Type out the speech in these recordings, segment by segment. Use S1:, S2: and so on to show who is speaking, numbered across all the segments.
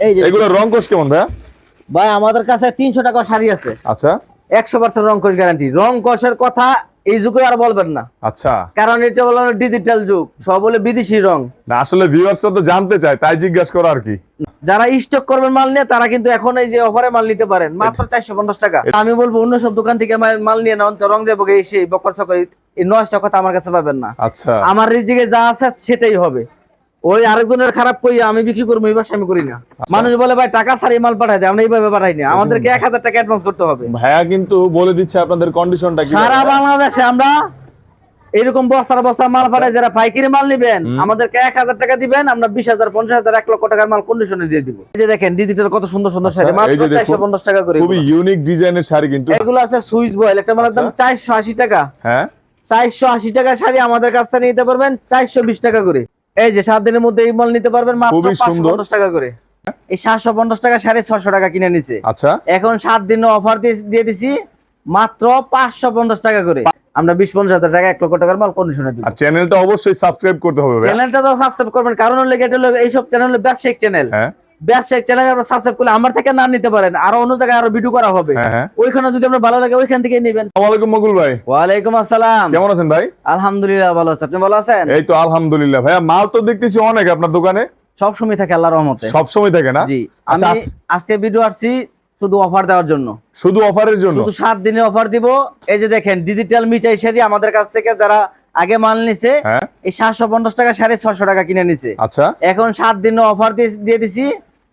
S1: এই যে
S2: এগুলো রং কোষ কেমন ভাইয়া?
S1: ভাই আমাদের কাছে তিনশো টাকা শাড়ি আছে।
S2: আচ্ছা।
S1: একশো পার্সেন্ট রং কোষ গ্যারান্টি রং কষের কথা এই যুগে আর বলবেন না।
S2: আচ্ছা।
S1: কারণ এটা হলো ডিজিটাল যুগ সব বলে বিদেশি রং।
S2: না আসলে ভিউয়ার্সরা তো জানতে চায় তাই জিজ্ঞাসা করা আর কি।
S1: যারা স্টক করবেন মাল নিয়ে তারা কিন্তু এখন এই যে অফারে মাল নিতে পারেন। মাত্র চারশো পঞ্চাশ টাকা। আমি বলব অন্য সব দোকান থেকে মাল- মাল নিয়ে তো রং দেবো এই সেই বকর চকর এই নষ্ট কথা আমার কাছে পাবেন না।
S2: আচ্ছা।
S1: আমার রিজিকে যা আছে সেটাই হবে। ওই আরেকজনের খারাপ কই আমি বিক্রি করব এই ব্যবসা আমি করি না। মানুষ বলে ভাই টাকা সারি মাল পাঠাই দেয় আমরা এইভাবে পাঠাই না। আমাদেরকে এক হাজার টাকা অ্যাডভান্স করতে হবে।
S2: ভাইয়া কিন্তু বলে দিচ্ছে আপনাদের কন্ডিশনটা কি?
S1: সারা বাংলাদেশে আমরা এরকম বস্তার বস্তা মাল পাঠাই যারা পাইকারি মাল নিবেন আমাদেরকে এক হাজার টাকা দিবেন আমরা বিশ হাজার পঞ্চাশ হাজার এক লক্ষ টাকার মাল কন্ডিশনে দিয়ে দিব। এই যে দেখেন ডিজিটাল কত সুন্দর সুন্দর শাড়ি
S2: আচ্ছা,
S1: মাত্র
S2: এই
S1: চারশো পঞ্চাশ টাকা করে
S2: খুবই ইউনিক ডিজাইনের শাড়ি কিন্তু।
S1: এগুলো আছে সুইচ বয়েল একটা মালের দাম
S2: আচ্ছা।
S1: চারশো আশি টাকা।
S2: হ্যাঁ।
S1: চারশো আশি টাকা শাড়ি আমাদের কাছ থেকে নিতে পারবেন চারশো বিশ টাকা করে। এই যে সাত দিনের মধ্যে এই মাল নিতে পারবেন মাত্র পাঁচশো পঞ্চাশ টাকা করে। এই সাতশো পঞ্চাশ টাকা সাড়ে ছশো টাকা কিনে নিছে।
S2: আচ্ছা।
S1: এখন সাত দিন অফার দিয়ে দিছি মাত্র পাঁচশো পঞ্চাশ টাকা করে। আমরা বিশ পঞ্চাশ হাজার টাকা এক লক্ষ টাকার মাল কন্ডিশনে দিই
S2: আর চ্যানেলটা অবশ্যই সাবস্ক্রাইব করতে হবে
S1: চ্যানেলটা তো সাবস্ক্রাইব করবেন কারণ হলো এটা হলো এইসব চ্যানেল হলো ব্যবসায়িক চ্যানেল
S2: হ্যাঁ।
S1: ব্যবসায়িক চ্যানেল আপনারা সাবস্ক্রাইব করলে আমার থেকে না নিতে পারেন আরও অন্য জায়গায় আরও ভিডিও করা হবে।
S2: হ্যাঁ হ্যাঁ।
S1: ওইখানে যদি আপনার ভালো লাগে ওইখান থেকে নেবেন।
S2: আসসালামু আলাইকুম মকুল ভাই।
S1: ওয়ালাইকুম আসসালাম।
S2: কেমন আছেন ভাই?
S1: আলহামদুলিল্লাহ ভালো আছে। আপনি ভালো আছেন?
S2: এই তো আলহামদুলিল্লাহ। ভাইয়া মাল তো দেখতেছি অনেক আপনার দোকানে।
S1: সব সময় থাকে আল্লাহর রহমতে।
S2: সব সময় থাকে না?
S1: জি।
S2: আচ্ছা,
S1: আমি আজকে ভিডিও আসছি শুধু অফার দেওয়ার জন্য।
S2: শুধু অফারের জন্য?
S1: শুধু সাত দিনের অফার দিব। এই যে দেখেন ডিজিটাল মিঠাই শাড়ি আমাদের কাছ থেকে যারা আগে মাল নিছে
S2: হ্যাঁ।
S1: এই সাতশো পঞ্চাশ টাকা সাড়ে ছশো টাকা কিনে নিছে।
S2: আচ্ছা।
S1: এখন সাত দিনের অফার দিয়ে দিছি।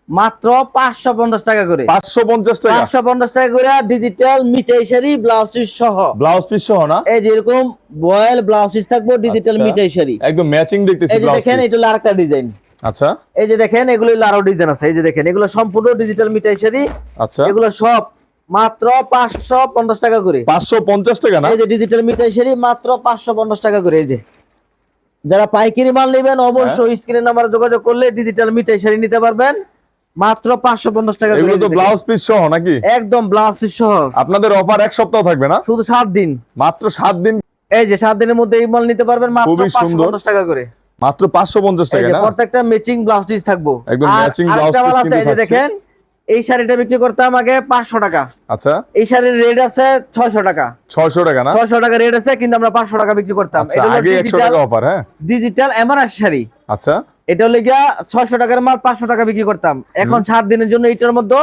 S1: মাত্র পাঁচশো পঞ্চাশ টাকা করে।
S2: পাঁচশো পঞ্চাশ টাকা?
S1: পাঁচশো পঞ্চাশ টাকা করে ডিজিটাল মিঠাই শাড়ি ব্লাউজ পিস সহ।
S2: ব্লাউজ পিস সহ না?
S1: এই যে এরকম বয়েল ব্লাউজ পিস থাকব ডিজিটাল
S2: আচ্ছা।
S1: মিঠাই শাড়ি।
S2: একদম ম্যাচিং দেখতেছি
S1: এই যে দেখেন এটা হলো আরেকটা ডিজাইন
S2: আচ্ছা।
S1: এই যে দেখেন এগুলো হলো আরও ডিজাইন আছে। এই যে দেখেন এগুলো সম্পূর্ণ ডিজিটাল মিঠাই শাড়ি।
S2: আচ্ছা।
S1: এগুলো সব মাত্র পাঁচশো পঞ্চাশ টাকা করে।
S2: পাঁচশো পঞ্চাশ টাকা না?
S1: এই যে ডিজিটাল মিঠাই শাড়ি মাত্র পাঁচশো পঞ্চাশ টাকা করে। এই যে যারা পাইকারি মাল নেবেন অবশ্যই
S2: হ্যাঁ।
S1: স্ক্রিনে নাম্বার যোগাযোগ করলে ডিজিটাল মিঠাই শাড়ি নিতে পারবেন। মাত্র পাঁচশো পঞ্চাশ টাকা
S2: এগুলো তো ব্লাউজ পিস সহ নাকি?
S1: একদম ব্লাউজ পিস সহ।
S2: আপনাদের অফার এক সপ্তাহ থাকবে না?
S1: শুধু দিন।
S2: মাত্র দিন
S1: এই যে দিনের মধ্যে এই মাল নিতে পারবেন মাত্র
S2: খুবই
S1: পাঁচশো
S2: সুন্দর।
S1: পঞ্চাশ টাকা করে।
S2: মাত্র পাঁচশো পঞ্চাশ
S1: এই
S2: টাকা না?
S1: প্রত্যেকটা ম্যাচিং ব্লাউজ পিস থাকব।
S2: একদম blouse
S1: মাল
S2: piece
S1: আছে এই যে দেখেন এই শাড়িটা বিক্রি করতাম আগে পাঁচশো টাকা।
S2: আচ্ছা।
S1: এই শাড়ির রেট আছে ছয়শো টাকা।
S2: ছয়শো টাকা না?
S1: ছয়শো টাকা রেট আছে কিন্তু আমরা পাঁচশো টাকা বিক্রি করতাম।
S2: আচ্ছা আগে একশো টাকা অফার হ্যাঁ?
S1: Digital MRS sari.
S2: আচ্ছা।
S1: এটা হলে গিয়া ছয়শো টাকার মাল পাঁচশো টাকা বিক্রি করতাম। এখন সাত দিনের জন্য এটার মধ্যে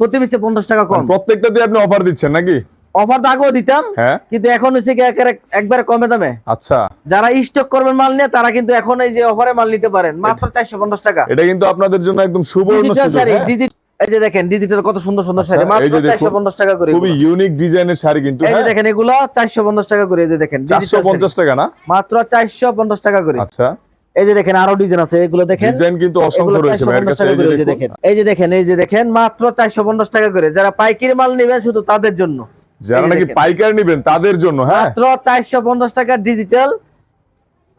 S1: প্রতি পিসে পঞ্চাশ টাকা কম।
S2: প্রত্যেকটা দিয়ে আপনি অফার দিচ্ছেন নাকি?
S1: অফার তো আগেও দিতাম
S2: হ্যাঁ।
S1: কিন্তু এখন হচ্ছে গিয়ে একেবারে- কমে দামে।
S2: আচ্ছা।
S1: যারা স্টক করবেন মাল নিয়ে তারা কিন্তু এখন এই যে অফারে মাল নিতে পারেন। মাত্র চারশো পঞ্চাশ টাকা।
S2: এটা কিন্তু আপনাদের জন্য একদম সুবর্ণ
S1: শাড়ি
S2: হ্যাঁ?
S1: এই যে দেখেন ডিজিটাল কত সুন্দর সুন্দর শাড়ি।
S2: আচ্ছা,
S1: মাত্র
S2: দেখুন,
S1: চারশো পঞ্চাশ টাকা করে
S2: খুবই ইউনিক ডিজাইনের শাড়ি কিন্তু
S1: এই যে
S2: হ্যাঁ?
S1: দেখেন এগুলো চারশো পঞ্চাশ টাকা করে এই যে দেখেন
S2: চারশো
S1: digital শাড়ি।
S2: পঞ্চাশ টাকা না?
S1: মাত্র চারশো পঞ্চাশ টাকা করে।
S2: আচ্ছা।
S1: এই যে দেখেন আরও ডিজাইন আছে এগুলো দেখেন।
S2: ডিজাইন কিন্তু অসংখ্য রয়েছে ভাইয়ের কাছে এই যে দেখুন।
S1: এই যে দেখেন এই যে দেখেন মাত্র চারশো পঞ্চাশ টাকা করে। যারা পাইকারি মাল নেবেন শুধু তাদের জন্য।
S2: যারা নাকি পাইকারি নেবেন তাদের জন্য হ্যাঁ?
S1: মাত্র চারশো পঞ্চাশ টাকা digital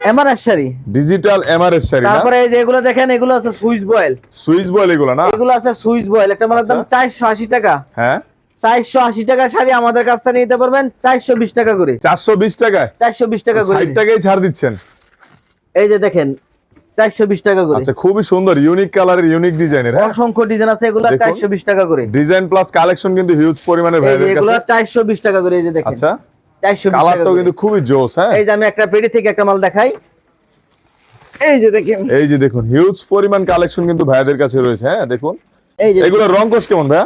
S1: MRS sari.
S2: Digital MRS sari
S1: তারপরে এই যে এগুলো দেখেন এগুলো আছে সুইচ বয়েল
S2: সুইচ বল এগুলো না?
S1: এগুলো আছে সুইচ বয়েল একটা মালের দাম চারশো আশি টাকা।
S2: হ্যাঁ?
S1: চারশো আশি টাকা শাড়ি আমাদের কাছ থেকে নিতে পারবেন চারশো বিশ টাকা করে।
S2: চারশো বিশ টাকায়?
S1: চারশো বিশ টাকা করে।
S2: ষাট টাকায় ছাড় দিচ্ছেন।
S1: এই যে দেখেন চারশো বিশ টাকা করে।
S2: আচ্ছা খুবই সুন্দর ইউনিক কালারের ইউনিক ডিজাইনের
S1: অসংখ্য ডিজাইন আছে এগুলো। চারশো বিশ টাকা করে।
S2: ডিজাইন প্লাস কালেকশন কিন্তু হিউজ পরিমাণে
S1: এগুলো
S2: কাছে।
S1: চারশো বিশ টাকা করে এই যে দেখেন।
S2: আচ্ছা
S1: চারশো
S2: কালারটাও কিন্তু খুবই জোস হ্যাঁ?
S1: এই যে আমি একটা পেটি থেকে একটা মাল দেখাই। এই যে দেখেন।
S2: এই যে দেখুন হিউজ পরিমাণ কালেকশন কিন্তু ভাইদের কাছে রয়েছে হ্যাঁ? দেখুন।
S1: এই যে
S2: এগুলো রং কোষ কেমন ভাইয়া?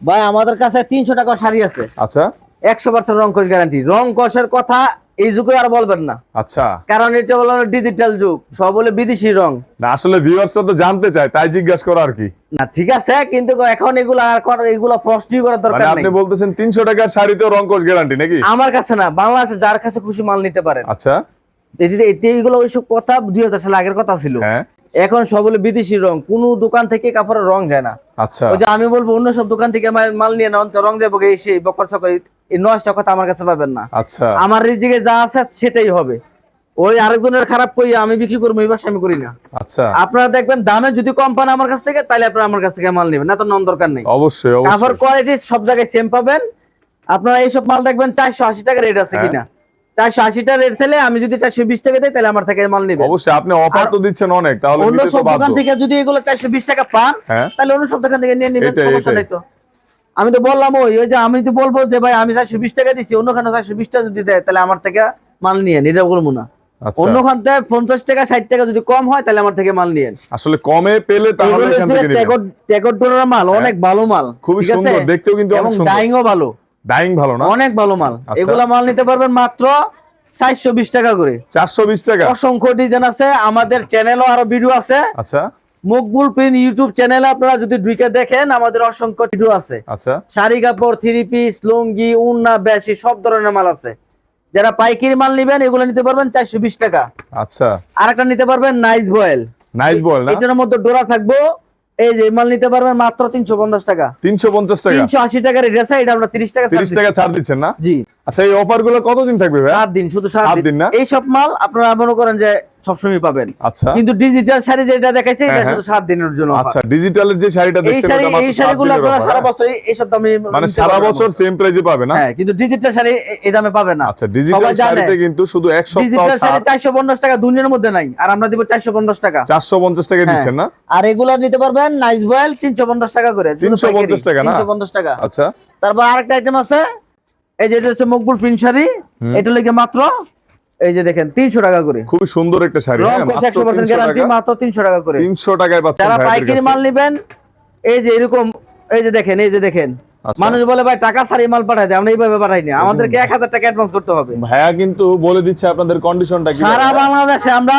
S1: ভাই আমাদের কাছে তিনশো টাকা শাড়ি আছে।
S2: আচ্ছা।
S1: একশো পার্সেন্ট রং কোষ গ্যারান্টি রং কষের কথা এই যুগে আর বলবেন না।
S2: আচ্ছা।
S1: কারণ এটা হলো ডিজিটাল যুগ সব বলে বিদেশি রং।
S2: না আসলে ভিউয়ার্সরা তো জানতে চায় তাই জিজ্ঞাসা করা আর কি।
S1: না ঠিক আছে কিন্তু এখন এগুলো আর কর- এগুলো প্রশ্নই করার
S2: মানে
S1: দরকার নেই।
S2: আপনি বলতেছেন তিনশো টাকার শাড়িতেও রং কোষ গ্যারান্টি নাকি?
S1: আমার কাছে না বাংলাদেশে যার কাছে খুশি মাল নিতে পারেন।
S2: আচ্ছা।
S1: এই- এই- এইগুলো ওইসব কথা দুই হাজার সালে আগের কথা ছিল।
S2: হ্যাঁ।
S1: এখন সব বলে বিদেশি রং কোন দোকান থেকে কাপড়ের রং যায় না।
S2: আচ্ছা।
S1: ওই যে আমি বলব অন্য সব দোকান থেকে মাল- মাল নিয়ে তো রং দেবো এই সেই বকর চকর এই কথা আমার কাছে পাবেন না।
S2: আচ্ছা।
S1: আমার রিজিকে যা আছে সেটাই হবে। ওই আরেকজনের খারাপ কই আমি বিক্রি করব এই আমি করি না।
S2: আচ্ছা।
S1: আপনারা দেখবেন দামে যদি কম পান আমার কাছ থেকে তাহলে আপনারা আমার কাছ থেকে মাল নেবেন না তো নন দরকার নেই।
S2: অবশ্যই
S1: কাপড় কোয়ালিটি সব জায়গায় সেম পাবেন। আপনারা এইসব মাল দেখবেন চারশো আশি টাকা রেট আছে
S2: হ্যাঁ।
S1: কিনা। চারশো আশিটা রেট আমি যদি চারশো বিশ টাকা দিই তাহলে আমার থেকে মাল নিবে
S2: অবশ্যই আপনি অফার তো দিচ্ছেন অনেক তাহলে
S1: অন্য সব দোকান থেকে যদি এগুলো চারশো বিশ টাকা পান
S2: হ্যাঁ।
S1: তাহলে অন্য সব দোকান থেকে নিয়ে নিবেন সমস্যা। নাই তো। আমি তো বললাম ওই ওই যে আমি তো বলব যে ভাই আমি চারশো বিশ টাকা দিচ্ছি অন্যখানে চারশো বিশ টাকা যদি দেয় তাহলে আমার থেকে মাল নিয়ে এটা বলব না।
S2: আচ্ছা।
S1: অন্যখান থেকে পঞ্চাশ টাকা ষাট টাকা যদি কম হয় তাহলে আমার থেকে মাল নিয়ে
S2: আসলে কমে পেলে তাহলে
S1: মাল অনেক ভালো মাল
S2: খুবই সুন্দর দেখতেও কিন্তু
S1: এবং ডাইংও ভালো।
S2: ডাইং ভালো না?
S1: অনেক ভালো মাল।
S2: আচ্ছা।
S1: এগুলা মাল নিতে পারবেন মাত্র চারশো বিশ টাকা করে।
S2: চারশো বিশ টাকা?
S1: অসংখ্য ডিজাইন আছে আমাদের চ্যানেলও আরও ভিডিও আছে।
S2: আচ্ছা।
S1: মকবুল প্রিন্ট ইউটিউব চ্যানেলে আপনারা যদি ঢুকে দেখেন আমাদের অসংখ্য ভিডিও আছে।
S2: আচ্ছা।
S1: শাড়ি কাপড় থ্রি পিস লুঙ্গি উন্না বেশি সব ধরনের মাল আছে। যারা পাইকারি মাল নিবেন এগুলো নিতে পারবেন চারশো বিশ টাকা।
S2: আচ্ছা।
S1: আর একটা নিতে পারবেন নাইস বয়েল
S2: নাইস বল না?
S1: এটার মধ্যে ডোরা থাকব। এই যে মাল নিতে পারবেন মাত্র তিনশো পঞ্চাশ টাকা।
S2: তিনশো পঞ্চাশ টাকা?
S1: তিনশো আশি টাকার ড্রেস এটা আমরা তিরিশ টাকা
S2: তিরিশ টাকা ছাড় দিচ্ছেন না?
S1: জি।
S2: আচ্ছা এই অফারগুলো কতদিন থাকবে ভাই?
S1: সাত দিন শুধু
S2: সাত
S1: সাত
S2: দিন।
S1: দিন
S2: না?
S1: এই সব মাল আপনারা মনে করেন যে সবসময় পাবেন।
S2: আচ্ছা।
S1: কিন্তু ডিজিটাল শাড়ি যেটা দেখাইছে এটা
S2: হ্যাঁ, হ্যাঁ।
S1: শুধু সাত দিনের জন্য
S2: আচ্ছা ডিজিটালের যে শাড়িটা দেখছেন ওটা মাত্র
S1: এই শাড়িগুলো আপনারা সারা
S2: হ্যাঁ?
S1: বছর এই সব দামে
S2: মানে সারা বছর। সেম প্রাইজে পাবে না?
S1: হ্যাঁ কিন্তু ডিজিটাল শাড়ি এই দামে পাবে না।
S2: আচ্ছা ডিজিটাল শাড়িতে কিন্তু শুধু এক সপ্তাহ
S1: ডিজিটাল শাড়ি চারশো পঞ্চাশ টাকা দুনিয়ার মধ্যে নাই আর আমরা দিব চারশো পঞ্চাশ টাকা।
S2: চারশো পঞ্চাশ টাকা
S1: হ্যাঁ।
S2: দিচ্ছেন না?
S1: আর এগুলো নিতে পারবেন নাইস বয়েল তিনশো পঞ্চাশ টাকা করে
S2: 350 টাকা না?
S1: তিনশো পঞ্চাশ টাকা।
S2: আচ্ছা।
S1: তারপর আরেকটা আইটেম আছে এই যে এটা হচ্ছে মকবুল প্রিন্ট শাড়ি এটা লেগে মাত্র এই যে দেখেন তিনশো টাকা করে।
S2: খুবই সুন্দর একটা শাড়ি
S1: রং
S2: হ্যাঁ, মাত্র
S1: একশো পার্সেন্ট
S2: 300
S1: গ্যারান্টি মাত্র তিনশো টাকা করে।
S2: তিনশো টাকায় পাচ্ছেন
S1: যারা পাইকারি মাল নিবেন এই যে এরকম এই যে দেখেন এই যে দেখেন।
S2: আচ্ছা।
S1: মানুষ বলে ভাই টাকা সারি মাল পাঠাই দেয় আমরা এইভাবে পাঠাই না। আমাদেরকে এক হাজার টাকা অ্যাডভান্স করতে হবে।
S2: ভাইয়া কিন্তু বলে দিচ্ছে আপনাদের কন্ডিশনটা কি
S1: সারা বাংলাদেশে আমরা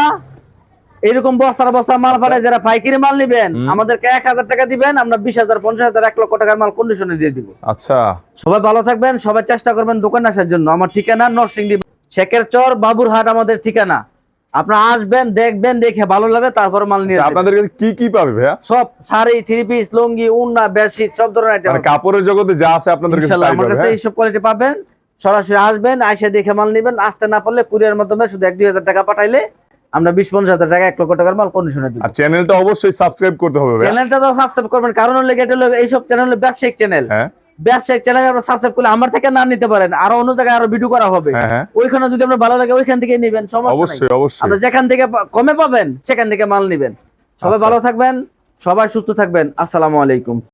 S1: এরকম বস্তার বস্তা মাল পাঠাই যারা পাইকারি মাল নিবেন আমাদেরকে এক হাজার টাকা দিবেন আমরা বিশ হাজার পঞ্চাশ হাজার এক লক্ষ টাকার মাল কন্ডিশনে দিয়ে দিব।
S2: আচ্ছা।
S1: সবাই ভালো থাকবেন সবাই চেষ্টা করবেন দোকানে আসার জন্য। আমার ঠিকানা নরসিংদী শেখের চর বাবুরহাট আমাদের ঠিকানা। আপনারা আসবেন দেখবেন দেখে ভালো লাগে তারপর মাল নিয়ে
S2: আচ্ছা, আপনাদের কাছে কি কি পাবে ভাইয়া?
S1: সব শাড়ি থ্রি পিস লুঙ্গি উন্না বেডশিট সব ধরনের আইটেম
S2: মানে কাপড়ের জগতে যা আছে আপনাদের কাছে
S1: আমার কাছে
S2: হ্যাঁ?
S1: এইসব কোয়ালিটি পাবেন। সরাসরি আসবেন আইসা দেখে মাল নেবেন। আসতে না পারলে কুরিয়ার মাধ্যমে শুধু এক দুই হাজার টাকা পাঠাইলে আমরা বিশ পঞ্চাশ হাজার টাকা এক লক্ষ টাকার মাল কন্ডিশনে দিব।
S2: আর চ্যানেলটা অবশ্যই সাবস্ক্রাইব করতে হবে
S1: চ্যানেলটা তো সাবস্ক্রাইব করবেন কারণ হলো এটা এইসব চ্যানেল ব্যবসায়িক চ্যানেল
S2: হ্যাঁ।
S1: ব্যবসায়িক চ্যানেল আপনারা সাবস্ক্রাইব করলে আমার থেকে না নিতে পারেন আরও অন্য জায়গায় আরও ভিডিও করা হবে।
S2: হ্যাঁ হ্যাঁ।
S1: ওইখানে যদি আপনার ভালো লাগে ওইখান থেকে নেবেন সমস্যা নাই।
S2: অবশ্যই অবশ্যই।
S1: আপনি যেখান থেকে কমে পাবেন সেখান থেকে মাল নেবেন। সবাই
S2: আচ্ছা।
S1: ভালো থাকবেন সবাই সুস্থ থাকবেন। আসসালামু আলাইকুম।